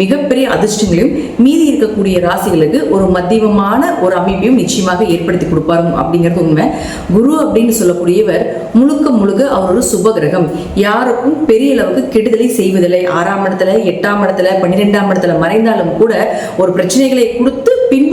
மிகப்பெரிய அதிர்ஷ்டங்களையும் மீதி இருக்கக்கூடிய ராசிகளுக்கு ஒரு மத்தியமமான ஒரு அமைப்பையும் நிச்சயமாக ஏற்படுத்தி கொடுப்பாரு அப்படிங்கிறது உண்மை. குரு அப்படின்னு சொல்லக்கூடியவர் முழுக்க முழுக்க அவர் ஒரு சுப கிரகம். யாருக்கும் பெரிய அளவுக்கு கெடுதலை செய்வதில்லை. ஆறாம் இடத்துல எட்டாம் இடத்துல பன்னிரெண்டாம் இடத்துல மறைந்தாலும் கூட ஒரு பிரச்சனைகளை கொடுத்து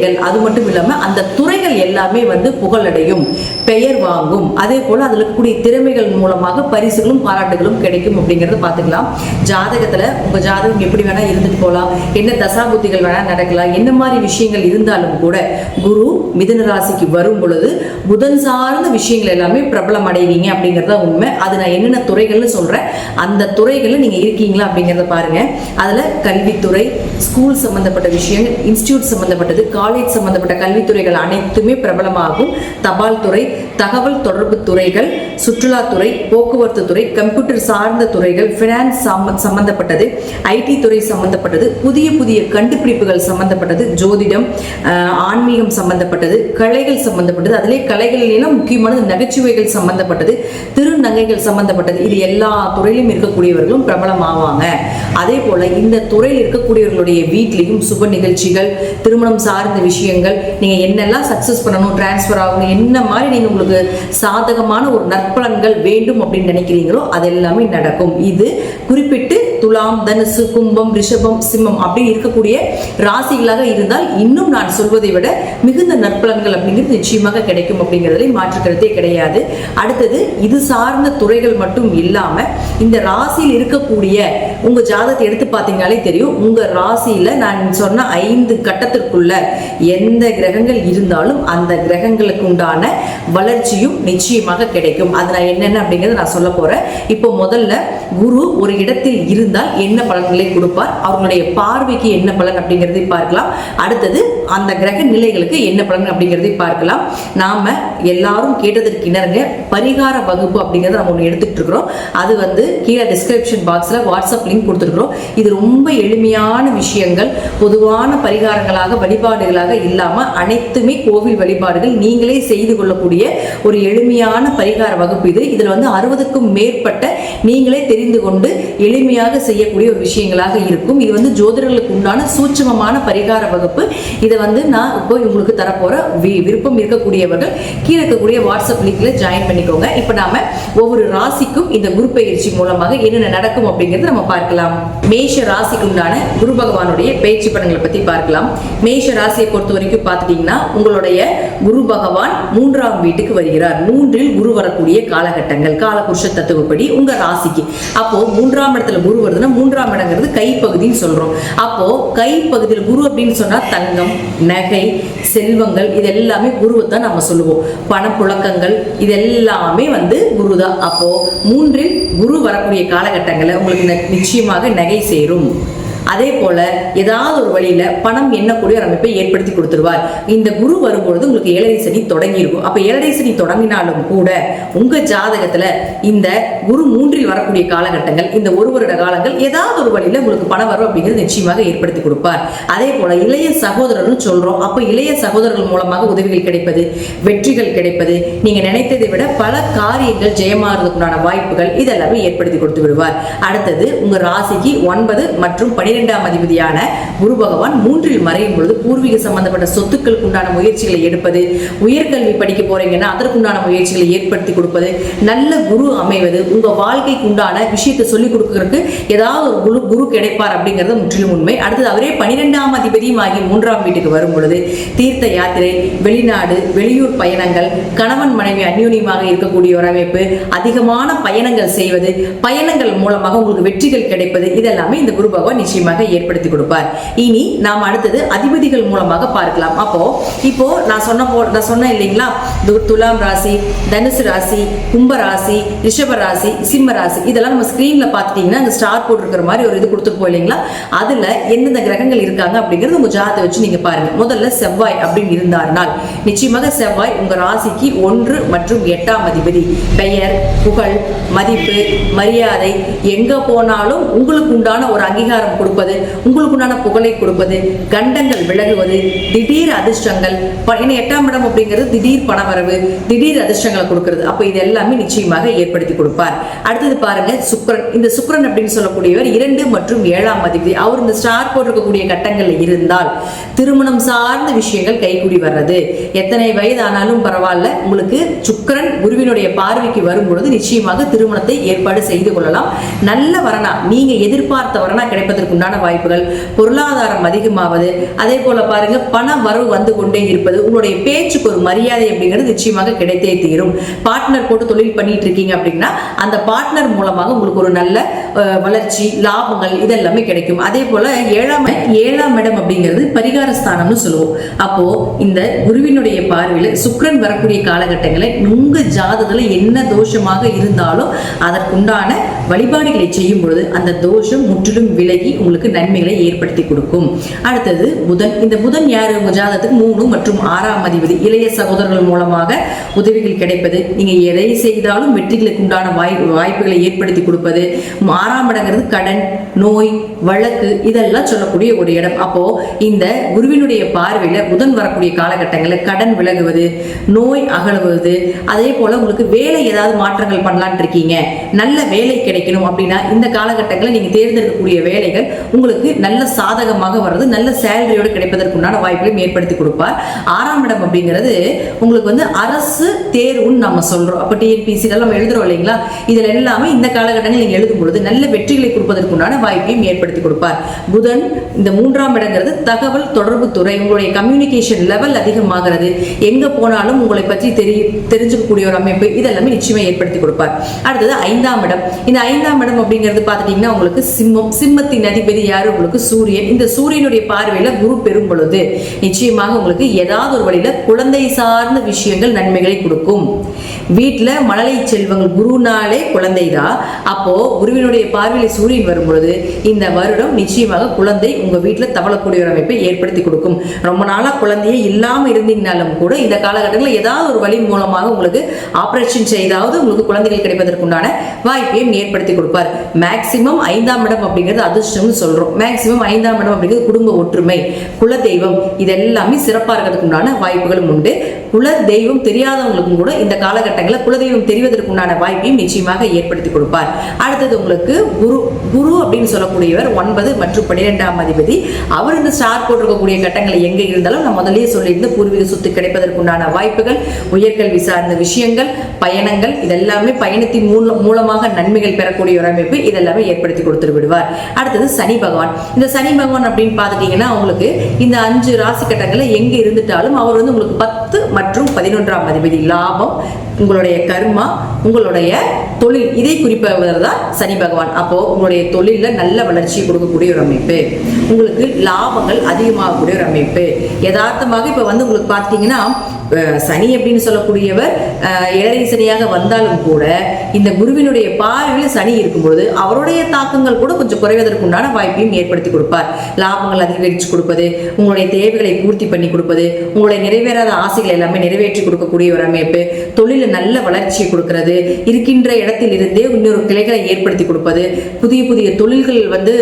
நிலைகள் அது மட்டும் இல்லாம அந்த துறைகள் எல்லாமே வந்து புகழடையும் பெயர் வாங்கும். அதே போல அதுல கூடிய திறமைகள் மூலமாக பரிசுகளும் பாராட்டுகளும் கிடைக்கும் அப்படிங்கறத பார்த்துக்கலாம். ஜாதகத்துல உங்க ஜாதகம் எப்படி வேணா இருந்துட்டு போகலாம் என்ன தசாபுத்திகள் வேணா நடக்கலாம். என்ன மாதிரி விஷயங்கள் இருந்தாலும் கூட குரு மிதன ராசிக்கு வரும் பொழுது புதன் சார்ந்த விஷயங்கள் எல்லாமே பிரபலம் அடைவீங்க அப்படிங்கறது தான் உண்மை. அது நான் என்னென்ன துறைகள்னு சொல்றேன். அந்த துறைகள்ல நீங்க இருக்கீங்களா அப்படிங்கறத பாருங்க. அதுல கல்வித்துறை ஸ்கூல் சம்மந்தப்பட்ட விஷயங்கள் இன்ஸ்டியூட் சம்பந்தப்பட்டது காலேஜ் சம்பந்தப்பட்ட கல்வித்துறைகள் அனைத்துமே பிரபலமாகும். தபால் துறை தகவல் தொடர்பு துறைகள் சுற்றுலாத்துறை போக்குவரத்து துறை கம்ப்யூட்டர் சார்ந்த துறைகள் ஃபினான்ஸ் சம்பந்தப்பட்டது. ஐடி துறை சம்பந்தப்பட்டது. புதிய புதிய கண்டுபிடிப்புகள் சம்பந்தப்பட்டது. ஜோதிடம் ஆன்மீகம் சம்பந்தப்பட்டது. கலைகள் சம்பந்தப்பட்டது. அதிலே கலைகளிலும் முக்கியமானது. நகைச்சுவைகள் சம்பந்தப்பட்டது. திருநங்கைகள் சம்பந்தப்பட்டது. இது எல்லா துறையிலும் இருக்கக்கூடியவர்களும் பிரபலமாவாங்க. அதே போல இந்த துறையில் இருக்கக்கூடியவர்களுடைய வீட்லேயும் சுப நிகழ்ச்சிகள் திருமணம் சார்ந்த விஷயங்கள் நீங்க என்னெல்லாம் சக்சஸ் பண்ணணும் டிரான்ஸ்ஃபர் ஆகணும் என்ன மாதிரி நீங்க உங்களுக்கு சாதகமான ஒரு நற்பலன்கள் வேண்டும் அப்படின்னு நினைக்கிறீங்களோ அது எல்லாமே நடக்கும். இது குறிப்பிட்டு துலாம் தனுசு கும்பம் ரிஷபம் சிம்மம் அப்படின்னு இருக்கக்கூடிய ராசிகளாக இருந்தால் இன்னும் நான் சொல்வதை விட மிகுந்த நற்பலன்கள் அப்படிங்கிறது நிச்சயமாக கிடைக்கும் அப்படிங்கிறதுல மாற்றுக்கிறதே கிடையாது. அடுத்தது இது சார்ந்த துறைகள் மட்டும் இல்லாமல் இந்த ராசியில் இருக்கக்கூடிய உங்க ஜாதகத்தை எடுத்து பார்த்தீங்கனாலே தெரியும். உங்க ராசியில நான் சொன்ன ஐந்து கட்டத்திற்குள்ள எந்த கிரகங்கள் இருந்தாலும் அந்த கிரகங்களுக்கு உண்டான வளர்ச்சியும் நிச்சயமாக கிடைக்கும். அதில் நான் என்னென்ன அப்படிங்கறத நான் சொல்ல போறேன். இப்போ முதல்ல குரு ஒரு இடத்தில் இருந்தால் என்ன பலன்களை கொடுப்பார்? அவர்களுடைய பார்வைக்கு என்ன பலன் அப்படிங்கிறதை பார்க்கலாம். அடுத்தது அந்த கிரக நிலைகளுக்கு என்ன பலன் அப்படிங்கிறதை பார்க்கலாம். நாம எல்லாரும் கேட்டதற்கு இணருங்க பரிகார வகுப்பு அப்படிங்கிறத நம்ம ஒன்று எடுத்துட்டு இருக்கிறோம் அது வந்து கீழே டிஸ்கிரிப்ஷன் பாக்ஸில் வாட்ஸ்அப் லிங்க் கொடுத்துருக்குறோம். இது ரொம்ப எளிமையான விஷயங்கள். பொதுவான பரிகாரங்களாக வழிபாடுகளாக இல்லாமல் அனைத்துமே கோவில் வழிபாடுகள். நீங்களே செய்து கொள்ளக்கூடிய ஒரு எளிமையான பரிகார வகுப்பு இது. இதில் வந்து அறுபதுக்கும் மேற்பட்ட நீங்களே தெரிந்து கொண்டு எளிமையாக செய்யக்கூடிய ஒரு விஷயங்களாக இருக்கும். இது வந்து ஜோதிடர்களுக்கு உண்டான சூட்சமமான பரிகார வகுப்பு. இதை வந்து நான் இப்போ உங்களுக்கு தரப்போற வி- விருப்பம் இருக்கக்கூடியவர்கள் கீழே இருக்கக்கூடிய வாட்ஸ்அப் லிங்க்ல ஜாயின் பண்ணிக்கோங்க. இப்போ நாம ஒவ்வொரு ராசிக்கும் இந்த குரு பயிற்சி மூலமாக என்னென்ன நடக்கும் அப்படிங்கிறது நம்ம பார்க்கலாம். மேஷ ராசிக்கு உண்டான குரு பகவானுடைய பயிற்சி பலன்களை பத்தி பார்க்கலாம். மேஷ ராசியை பொறுத்த வரைக்கும் பார்த்துட்டீங்கன்னா உங்களுடைய குரு பகவான் மூன்றாம் வீட்டுக்கு வருகிறார். மூன்றில் குரு வரக்கூடிய காலகட்டங்கள் காலபுருஷ தத்துவப்படி உங்க ராசிக்கு. அப்போ மூன்றாம் இடத்துல குரு வருதுன்னா மூன்றாம் இடங்கிறது கைப்பகுதின்னு சொல்றோம். அப்போ கைப்பகுதியில் குரு அப்படின்னு சொன்னா தங்கம் நகை செல்வங்கள் இது எல்லாமே குருவை தான் நம்ம சொல்லுவோம். பணப்புழக்கங்கள் இது எல்லாமே வந்து குரு தான் அப்போ மூன்றில் குரு வரக்கூடிய காலகட்டங்களில் உங்களுக்கு நிச்சயமாக நகை சேரும். அதே போல ஏதாவது ஒரு வழியில பணம் எண்ணக்கூடிய ஒரு அமைப்பை ஏற்படுத்தி கொடுத்துருவார் இந்த குரு வரும்பொழுது உங்களுக்கு ஏழரை சனி தொடங்கி இருக்கும் அப்ப ஏழரை சனி தொடங்கினாலும் கூட உங்க ஜாதகத்துல இந்த குரு மூன்றில் வரக்கூடிய காலகட்டங்கள் இந்த ஒரு வருட காலங்கள் ஏதாவது ஒரு வழியில உங்களுக்கு பணம் வரும் அப்படிங்கிறது நிச்சயமாக ஏற்படுத்தி கொடுப்பார். அதே போல இளைய சகோதரர்னு சொல்றோம். அப்ப இளைய சகோதரர்கள் மூலமாக உதவிகள் கிடைப்பது வெற்றிகள் கிடைப்பது நீங்க நினைத்ததை விட பல காரியங்கள் ஜெயமாறதுக்குண்டான வாய்ப்புகள் இதெல்லாமே ஏற்படுத்தி கொடுத்து விடுவார். அடுத்தது உங்க ராசிக்கு ஒன்பது மற்றும் பனிரெண்டு பனிரெண்டாம் அதிபதியான குரு பகவான் மூன்றில் மறையும் பொழுது பூர்வீக சம்பந்தப்பட்ட சொத்துக்களுக்கு உண்டான முயற்சிகளை எடுப்பது உயர்கல்வி படிக்க போறீங்கன்னா அதற்குண்டான முயற்சிகளை ஏற்படுத்தி கொடுப்பது நல்ல குரு அமைவது உங்க வாழ்க்கைக்கு உண்டான விஷயத்தை சொல்லிக் கொடுக்கறதுக்கு ஏதாவது ஒரு குரு குரு கிடைப்பார் அப்படிங்கிறது முற்றிலும் உண்மை. அடுத்தது அவரே பனிரெண்டாம் அதிபதியும் ஆகி மூன்றாம் வீட்டுக்கு வரும் பொழுது தீர்த்த யாத்திரை வெளிநாடு வெளியூர் பயணங்கள் கணவன் மனைவி அந்யூன்யமாக இருக்கக்கூடிய ஒரு அமைப்பு அதிகமான பயணங்கள் செய்வது பயணங்கள் மூலமாக உங்களுக்கு வெற்றிகள் கிடைப்பது இதெல்லாமே இந்த குரு பகவான் நிச்சயம் நிச்சயமாக ஏற்படுத்தி கொடுப்பார். இனி நாம் அடுத்தது அதிபதிகள் மூலமாக பார்க்கலாம். அப்போ இப்போ நான் சொன்ன போ நான் சொன்னேன் இல்லைங்களா? துலாம் ராசி தனுசு ராசி கும்ப ராசி ரிஷப ராசி சிம்ம ராசி. இதெல்லாம் நம்ம ஸ்கிரீன்ல பார்த்துட்டீங்கன்னா அந்த ஸ்டார் போட்டிருக்கிற மாதிரி ஒரு இது கொடுத்துருப்போம் இல்லைங்களா? அதுல எந்தெந்த கிரகங்கள் இருக்காங்க அப்படிங்கிறது உங்க ஜாதத்தை வச்சு நீங்க பாருங்க. முதல்ல செவ்வாய் அப்படின்னு இருந்தார்னால் நிச்சயமாக செவ்வாய் உங்க ராசிக்கு ஒன்று மற்றும் எட்டாம் அதிபதி. பெயர் புகழ் மதிப்பு மரியாதை எங்க போனாலும் உங்களுக்கு உண்டான ஒரு அங்கீகாரம் கொடுப்பது உங்களுக்குண்டான புகழை கொடுப்பது கண்டங்கள் விலகுவது திடீர் அதிர்ஷ்டங்கள் ஏன்னா எட்டாம் இடம் அப்படிங்கிறது திடீர் பணவரவு திடீர் அதிர்ஷ்டங்களை கொடுக்கறது. அப்போ இது எல்லாமே நிச்சயமாக ஏற்படுத்தி கொடுப்பார். அடுத்தது பாருங்க சுக்கிரன். இந்த சுக்கிரன் அப்படின்னு சொல்லக்கூடியவர் இரண்டு மற்றும் ஏழாம் அதிபதி. அவர் இந்த ஸ்டார் போட்டிருக்கக்கூடிய கட்டங்கள்ல இருந்தால் திருமணம் சார்ந்த விஷயங்கள் கைகூடி வர்றது. எத்தனை வயது ஆனாலும் பரவாயில்ல உங்களுக்கு சுக்கரன் குருவினுடைய பார்வைக்கு வரும் பொழுது நிச்சயமாக திருமணத்தை ஏற்பாடு செய்து கொள்ளலாம். நல்ல வரனா நீங்க எதிர்பார்த்த வரனா கிடைப்பதற்கு உண்டான வாய்ப்புகள் பொருளாதாரம் அதிகமாவது அதே போல பாருங்க பண வரவு வந்து கொண்டே இருப்பது உங்களுடைய பேச்சுக்கு ஒரு மரியாதை அப்படிங்கிறது நிச்சயமாக கிடைத்தே தீரும். பார்ட்னர் போட்டு தொழில் பண்ணிட்டு இருக்கீங்க அப்படின்னா அந்த பார்ட்னர் மூலமாக உங்களுக்கு ஒரு நல்ல வளர்ச்சி லாபங்கள் இதெல்லாமே கிடைக்கும். அதே போல ஏழாம் ஏழாம் இடம் அப்படிங்கிறது பரிகார ஸ்தானம்னு சொல்லுவோம். அப்போ இந்த குருவினுடைய பார்வையில் சுக்ரன் வரக்கூடிய காலகட்டங்களில் உங்க ஜாதகத்துல என்ன தோஷமாக இருந்தாலும் அதற்குண்டான வழிபாடுகளை செய்யும் பொழுது அந்த தோஷம் முற்றிலும் விலகி உங்களுக்கு நன்மைகளை ஏற்படுத்தி கொடுக்கும். அடுத்தது புதன். இந்த புதன் யாரு? உங்க ஜாதகத்துக்கு மூணு மற்றும் ஆறாம் அதிபதி. இளைய சகோதரர்கள் மூலமாக உதவிகள் கிடைப்பது நீங்க எதை செய்தாலும் வெற்றிகளுக்கு உண்டான வாய் வாய்ப்புகளை ஏற்படுத்தி கொடுப்பது ஆறாம் இடங்கிறது கடன் நோய் வழக்கு இதெல்லாம் சொல்லக்கூடிய ஒரு இடம். அப்போ இந்த குருவினுடைய பார்வையில புதன் வரக்கூடிய காலகட்டங்களில் கடன் விலகுவது நோய் அகழுவது அதே போல உங்களுக்கு வேலை ஏதாவது மாற்றங்கள் பண்ணலான் இருக்கீங்க. நல்ல வேலை கிடைக்கணும் அப்படின்னா இந்த காலகட்டங்களில் நீங்கள் தேர்ந்தெடுக்கக்கூடிய வேலைகள் உங்களுக்கு நல்ல சாதகமாக வர்றது நல்ல சேலரியோடு கிடைப்பதற்குண்டான வாய்ப்புகளையும் ஏற்படுத்தி கொடுப்பார். ஆறாம் இடம் அப்படிங்கிறது உங்களுக்கு வந்து அரசு தேர்வுன்னு நம்ம சொல்கிறோம் அப்போ டிஎன்பிசி எல்லாம் எழுதுறோம் இல்லைங்களா? இதில் எல்லாமே இந்த காலகட்டங்களில் நீங்கள் எழுதும் பொழுது நல்ல வெற்றிகளை கொடுப்பதற்குண்டான வாய்ப்பையும் ஏற்படுத்தி கொடுப்பார். புதன் இந்த மூன்றாம் இடங்கிறது தகவல் தொடர்பு துறை. உங்களுடைய கம்யூனிகேஷன் லெவல் அதிகமாகிறது. எங்கே போனாலும் உங்களை பற்றி தெரிய தெரிஞ்சுக்கக்கூடிய ஒரு அமைப்பு இதெல்லாமே நிச்சயமாக ஏற்படுத்தி கொடுப்பார். அடுத்தது ஐந்தாம் இடம். இந்த ஐந்தாம் இடம் அப்படிங்கிறது பார்த்துட்டீங்கன்னா உங்களுக்கு சிம்மம் சிம்மத்தின் அதிபதி யார்? உங்களுக்கு சூரியன். இந்த சூரியனுடைய பார்வையில குரு பெறும் பொழுது நிச்சயமாக உங்களுக்கு ஏதாவது ஒரு வழியில குழந்தை சார்ந்த விஷயங்கள் நன்மைகளை கொடுக்கும். வீட்டில் மழலை செல்வங்கள் குருனாலே குழந்தைதான் அப்போது குருவினுடைய பார்வையில் சூரியன் வரும்பொழுது இந்த வருடம் நிச்சயமாக குழந்தை உங்கள் வீட்டில் தவளக்கூடிய ஒரு அமைப்பை ஏற்படுத்தி கொடுக்கும். ரொம்ப நாளாக குழந்தையே இல்லாமல் இருந்தீங்கனாலும் கூட இந்த காலகட்டத்தில் ஏதாவது ஒரு வழி மூலமாக உங்களுக்கு ஆப்ரேஷன் செய்தாவது உங்களுக்கு குழந்தைகள் கிடைப்பதற்குண்டான வாய்ப்பையும் ஏற்படுத்தி கொடுப்பார். மேக்சிமம் ஐந்தாம் இடம் அப்படிங்கிறது அதிர்ஷ்டம்னு சொல்கிறோம் மேக்சிமம் ஐந்தாம் இடம் அப்படிங்கிறது குடும்ப ஒற்றுமை குல தெய்வம் இதெல்லாமே சிறப்பாக இருக்கிறதுக்கு உண்டான வாய்ப்புகளும் உண்டு. குல தெய்வம் தெரியாதவங்களுக்கும் கூட இந்த காலகட்டம் காலகட்டங்களில் குலதெய்வம் தெரிவதற்குண்டான வாய்ப்பையும் நிச்சயமாக ஏற்படுத்தி கொடுப்பார். அடுத்தது உங்களுக்கு குரு குரு அப்படின்னு சொல்லக்கூடியவர் ஒன்பது மற்றும் பன்னிரெண்டாம் அதிபதி. அவர் இந்த ஸ்டார் போட்டிருக்கக்கூடிய கட்டங்கள் எங்கே இருந்தாலும் நான் முதலே சொல்லியிருந்து பூர்வீக சொத்து கிடைப்பதற்குண்டான வாய்ப்புகள் உயர்கல்வி சார்ந்த விஷயங்கள் பயணங்கள் இதெல்லாமே பயணத்தின் மூல மூலமாக நன்மைகள் பெறக்கூடிய ஒரு அமைப்பு இதெல்லாமே ஏற்படுத்தி கொடுத்துரு விடுவார். அடுத்தது சனி பகவான். இந்த சனி பகவான் அப்படின்னு பார்த்துட்டீங்கன்னா உங்களுக்கு இந்த அஞ்சு ராசி கட்டங்களில் எங்கே இருந்துட்டாலும் அவர் வந்து உங்களுக்கு பத்து மற்றும் பதினொன்றாம் அதிபதி. லாபம் உங்களுடைய கர்மா உங்களுடைய தொழில். இதை குறிப்பவர் தான் சனி பகவான். அப்போ உங்களுடைய தொழிலில் நல்ல வளர்ச்சி கொடுக்கக்கூடிய ஒரு அமைப்பு. உங்களுக்கு லாபங்கள் அதிகமாகக்கூடிய ஒரு அமைப்பு. யதார்த்தமாக இப்போ வந்து உங்களுக்கு பார்த்தீங்கன்னா சனி அப்படின்னு சொல்லக்கூடியவர் ஏழை சனியாக வந்தாலும் கூட இந்த குருவினுடைய பார்வையில் சனி இருக்கும்போது அவருடைய தாக்கங்கள் கூட கொஞ்சம் குறைவதற்குண்டான வாய்ப்பையும் ஏற்படுத்தி கொடுப்பார். லாபங்கள் அதிகரித்து கொடுப்பது உங்களுடைய தேவைகளை பூர்த்தி பண்ணி கொடுப்பது உங்களுடைய நிறைவேறாத ஆசைகள் எல்லாமே நிறைவேற்றி கொடுக்கக்கூடிய ஒரு அமைப்பு தொழிலில் நல்ல வளர்ச்சியை கொடுக்கறது இருக்கின்ற இடத்தில் இருந்தே இன்னொரு கிளைகளை ஏற்படுத்தி கொடுப்பது புதிய புதிய தொழில்கள் வந்து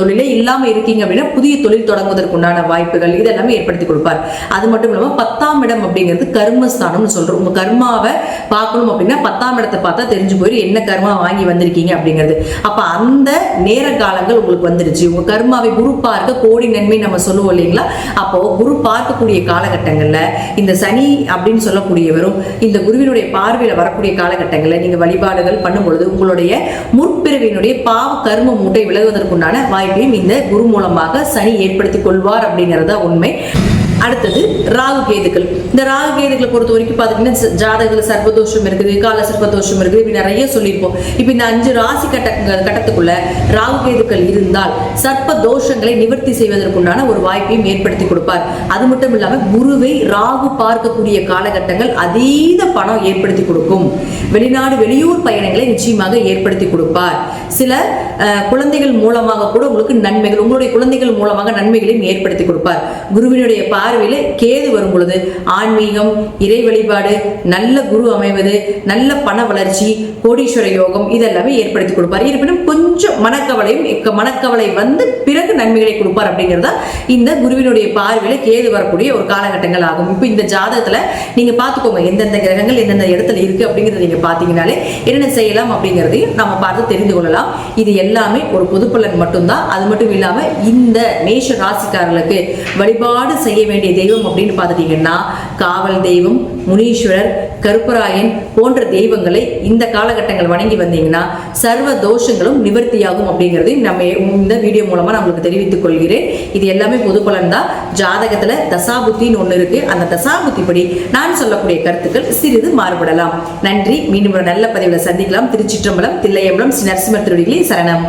தொழிலே இல்லாமல் இருக்கீங்க அப்படின்னா புதிய தொழில் தொடங்குவதற்குண்டான வாய்ப்புகள் இதெல்லாமே ஏற்படுத்தி கொடுப்பார். அது மட்டும் இல்லாமல் பத்தாம் இடம் அப்படிங்கிறது கர்மஸ்தானம்னு சொல்றோம். உங்க கர்மாவை பார்க்கணும் அப்படின்னா பத்தாம் இடத்தை பார்த்தா தெரிஞ்சு போயிடும் என்ன கர்மா வாங்கி வந்திருக்கீங்க அப்படிங்கிறது. அப்ப அந்த நேர காலங்கள் உங்களுக்கு வந்துருச்சு. உங்க கர்மாவை குரு பார்க்க கோடி நன்மை நம்ம சொல்லுவோம் இல்லைங்களா? அப்போ குரு பார்க்கக்கூடிய காலகட்டங்கள்ல இந்த சனி அப்படின்னு சொல்லக்கூடியவரும் இந்த குருவினுடைய பார்வையில வரக்கூடிய காலகட்டங்களில் நீங்க வழிபாடுகள் பண்ணும்பொழுது உங்களுடைய முற்பிறவினுடைய பாவ கர்ம மூட்டை விலகுவதற்குண்டான வாய்ப்பையும் இந்த குரு மூலமாக சனி ஏற்படுத்தி கொள்வார் அப்படிங்கிறதா உண்மை. அடுத்தது ராகு கேதுக்கள். இந்த ராகு கேதுக்களை பொறுத்த வரைக்கும் பார்த்தீங்கன்னா ஜாதகத்தில் சர்வதோஷம் இருக்குது கால சர்வதோஷம் இருக்குது இப்படி நிறைய சொல்லியிருப்போம். இப்போ இந்த அஞ்சு ராசி கட்ட கட்டத்துக்குள்ள ராகு கேதுக்கள் இருந்தால் சர்ப்ப தோஷங்களை நிவர்த்தி செய்வதற்குண்டான ஒரு வாய்ப்பையும் ஏற்படுத்தி கொடுப்பார். அது மட்டும் இல்லாமல் குருவை ராகு பார்க்கக்கூடிய காலகட்டங்கள் அதீத பணம் ஏற்படுத்தி கொடுக்கும். வெளிநாடு வெளியூர் பயணங்களை நிச்சயமாக ஏற்படுத்தி கொடுப்பார். சில குழந்தைகள் மூலமாக கூட உங்களுக்கு நன்மைகள் உங்களுடைய குழந்தைகள் மூலமாக நன்மைகளையும் ஏற்படுத்தி கொடுப்பார். குருவினுடைய பார்வையில் கேது வரும் பொழுது ஆன்மீகம் இறை வழிபாடு நல்ல குரு அமைவது நல்ல பண வளர்ச்சி கோடீஸ்வர யோகம் இதெல்லாமே ஏற்படுத்தி கொடுப்பார். இருப்பினும் கொஞ்சம் மனக்கவலையும் மனக்கவலை வந்து பிறகு நன்மைகளை கொடுப்பார் அப்படிங்கிறதா இந்த குருவினுடைய பார்வையில் கேது வரக்கூடிய ஒரு காலகட்டங்கள் ஆகும். இப்போ இந்த ஜாதகத்துல நீங்க பார்த்துக்கோங்க எந்தெந்த கிரகங்கள் எந்தெந்த இடத்துல இருக்கு அப்படிங்கறத நீங்க பார்த்தீங்கனாலே என்னென்ன செய்யலாம் அப்படிங்கிறதையும் நம்ம பார்த்து தெரிந்து கொள்ளலாம். இது எல்லாமே ஒரு பொதுப்பலன் மட்டும்தான். அது மட்டும் இல்லாம இந்த மேஷ ராசிக்காரர்களுக்கு வழிபாடு செய்ய வேண்டிய தெய்வம் அப்படின்னு பார்த்துட்டீங்கன்னா காவல் தெய்வம் முனீஸ்வரர் கருப்பராயன் போன்ற தெய்வங்களை இந்த காலகட்டங்கள் வணங்கி வந்தீங்கன்னா சர்வ தோஷங்களும் நிவர்த்தியாகும் அப்படிங்கிறதையும் நம்ம இந்த வீடியோ மூலமாக நான் உங்களுக்கு தெரிவித்துக் கொள்கிறேன். இது எல்லாமே பொது தான். ஜாதகத்தில் தசாபுத்தின்னு ஒன்று இருக்கு. அந்த தசாபுத்தி படி நான் சொல்லக்கூடிய கருத்துக்கள் சிறிது மாறுபடலாம். நன்றி. மீண்டும் ஒரு நல்ல பதிவில் சந்திக்கலாம். திருச்சிற்றம்பலம் தில்லையம்பலம் ஸ்ரீ நரசிம்மர் திருடிகளே சரணம்.